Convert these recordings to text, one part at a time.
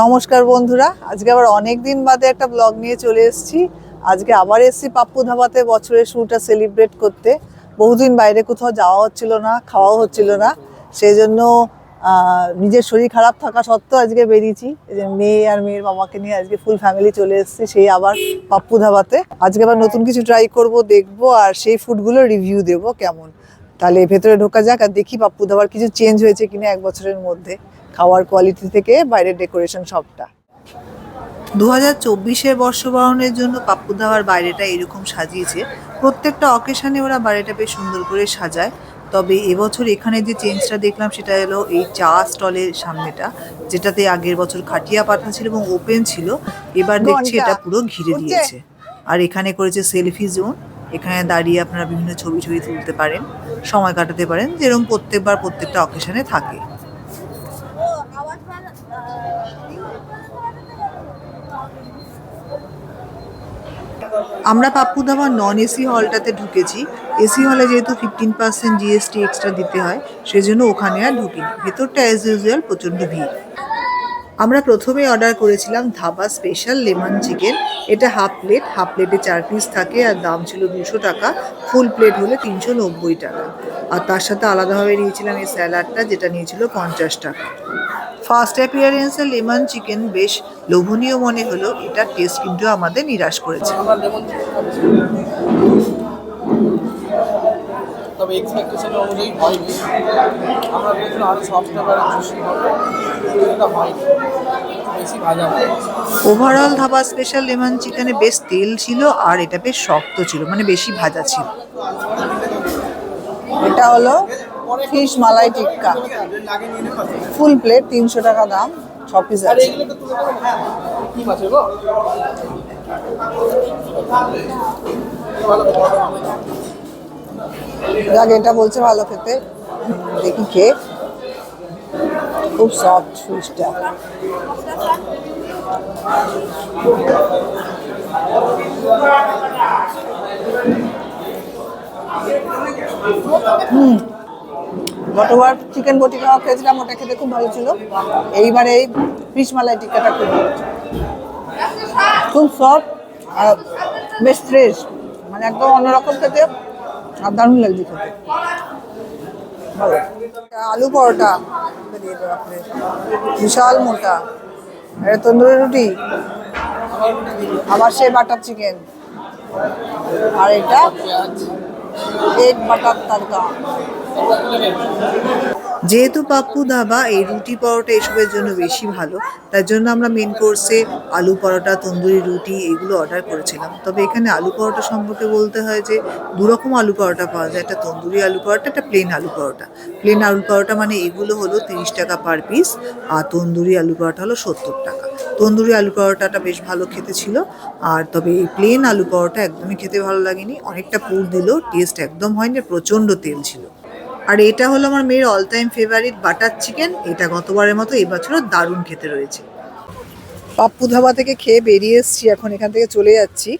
নমস্কার বন্ধুরা, আজকে আবার অনেক দিন বাদে একটা ব্লগ নিয়ে চলে এসেছি। আজকে আবার এসেছি পাপ্পু ধাবাতে বছরের শুরুটা সেলিব্রেট করতে। বহুদিন বাইরে কোথাও যাওয়া হচ্ছিল না, খাওয়াও হচ্ছিল না। সেই জন্য নিজের শরীর খারাপ থাকা সত্ত্বেও আজকে বেরিয়েছি। যে মেয়ে আর মেয়ের বাবাকে নিয়ে আজকে ফুল ফ্যামিলি চলে এসেছি, সেই আবার পাপ্পু ধাবাতে। আজকে আবার নতুন কিছু ট্রাই করব, দেখব, আর সেই ফুডগুলো রিভিউ দেবো কেমন। তাহলে ভেতরে ঢোকা যাক, আর দেখি পাপ্পু ধাবার কিছু চেঞ্জ হয়েছে কিনা এক বছরের মধ্যে। খাওয়ার কোয়ালিটি থেকে বাইরের ডেকোরেশন সবটা। দু হাজার চব্বিশের বর্ষবরণের জন্য পাপ্পু ধাবার বাইরেটা এরকম সাজিয়েছে। প্রত্যেকটা অকেশনে ওরা বাইরেটা বেশ সুন্দর করে সাজায়। তবে এবছর এখানে যে চেঞ্জটা দেখলাম সেটা হলো এই চা স্টলের সামনেটা যেটাতে আগের বছর খাটিয়া পাতা ছিল এবং ওপেন ছিল। এবার দেখছি এটা পুরো ঘিরে দিয়েছে। আর এখানে করেছে সেলফি জোন এখানে দাঁড়িয়ে আপনারা বিভিন্ন ছবি ছবি তুলতে পারেন সময় কাটাতে পারেন যেরকম প্রত্যেকবার প্রত্যেকটা অকেশনে থাকে। আমরা পাপ্পু ধাবার নন এসি হলটাতে ঢুকেছি। এসি হলে যেহেতু ফিফটিন পার্সেন্ট জিএসটি এক্সট্রা দিতে হয়, সেজন্য ওখানে আর ঢুকিনি। ভেতরটা অ্যাজ ইউজুয়াল প্রচণ্ড ভিড়। আমরা প্রথমে অর্ডার করেছিলাম ধাবা স্পেশাল লেমন চিকেন এটা হাফ প্লেট হাফ প্লেটে চার পিস থাকে আর দাম ছিল দুশো টাকা। ফুল প্লেট হলে তিনশো নব্বই টাকা। আর তার সাথে আলাদাভাবে নিয়েছিলাম এই স্যালাডটা, যেটা নিয়েছিল পঞ্চাশ টাকা। ফার্স্ট অ্যাপিয়ারেন্সে লেমন চিকেন বেশ লোভনীয় মনে হলো এটার টেস্ট কিন্তু আমাদের নিরাশ করেছে। আমরা লেমন চিকেন তবে এক্সপেকটেশন অনুযায়ী হয়নি। আমরা ভেবেছিলাম আরও সফট হবে জুসি হবে এটা হয়নি। বেশি ভাজা ওভারঅল ধাবা স্পেশাল লেমন চিকেনে বেশ তেল ছিল আর এটা বেশ শক্ত ছিল মানে বেশি ভাজা ছিল। এটা হলো fish malai tikka. Full plate তিনশো টাকা দাম। ছ পিস আর আছে। এগুলো তো তুলে হ্যাঁ কি মাছ গো ভালো যাক এটা বলছে ভালো খেতে। দেখি খেয়ে খুব সফট ফিশটা হুম। গতবার চিকেন বটি খাওয়া খেয়েছিলাম, ওটা খেতে খুব ভালো ছিল। এইবারে এই ফিশ মালাই টিক্কাটা খুব ভালো খুব সফট আর বেশ ফ্রেশ মানে একদম অন্যরকম খেতে, আর দারুণ লাগছে খেতে। আলু পরোটা বিশাল মোটা। এটা তন্দুরি রুটি, আবার সেই বাটার চিকেন আর এটা এগ বাটার তড়কা যেহেতু পাপ্পু ধাবা, এই রুটি পরোটা এসবের জন্য বেশি ভালো, তার জন্য আমরা মেন কোর্সে আলু পরোটা, তন্দুরি রুটি এগুলো অর্ডার করেছিলাম। তবে এখানে আলু পরোটা সম্পর্কে বলতে হয় যে, দুরকম আলু পরোটা পাওয়া যায়। একটা তন্দুরি আলু পরোটা, একটা প্লেন আলু পরোটা। প্লেন আলু পরোটা মানে এগুলো হলো তিরিশ টাকা পার পিস আর তন্দুরি আলু পরোটা হলো সত্তর টাকা। তন্দুরি আলু পরোটাটা বেশ ভালো খেতে ছিল, আর তবে এই প্লেন আলু পরোটা একদমই খেতে ভালো লাগেনি। অনেকটা পুর দিল টেস্ট একদম হয়নি, প্রচণ্ড তেল ছিল। আর এটা হলো আমার মেয়ের all time favourite butter chicken এটা গতবারের মতো এবছরও দারুণ খেতে রয়েছে। পাপ্পু ধাবা থেকে খেয়ে বেরিয়ে এসেছি, এখন এখান থেকে চলে যাচ্ছি।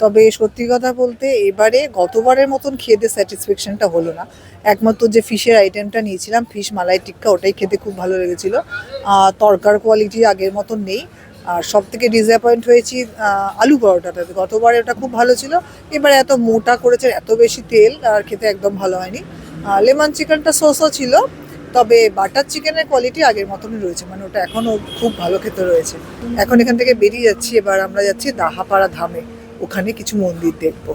তবে সত্যি কথা বলতে এবারে গতবারের মতন খেতে স্যাটিসফ্যাকশনটা হলো না। একমাত্র যে ফিশের আইটেমটা নিয়েছিলাম, ফিশ মালাই টিক্কা, ওটাই খেতে খুব ভালো লেগেছিল। তরকার কোয়ালিটি আগের মতন নেই। আর সব থেকে ডিসঅ্যাপয়েন্ট হয়েছি আলু পরোটাটাতে গতবারে ওটা খুব ভালো ছিল। এবারে এত মোটা করেছে, এত বেশি তেল, আর খেতে একদম ভালো হয়নি। লেমন চিকেনটা সোসও ছিল তবে বাটার চিকেনের কোয়ালিটি আগের মতনই রয়েছে মানে ওটা এখনও খুব ভালো খেতে রয়েছে। এখন এখান থেকে বেরিয়ে যাচ্ছি এবার আমরা যাচ্ছি দাহাপাড়া ধামে ওখানে কিছু মন্দির দেখব।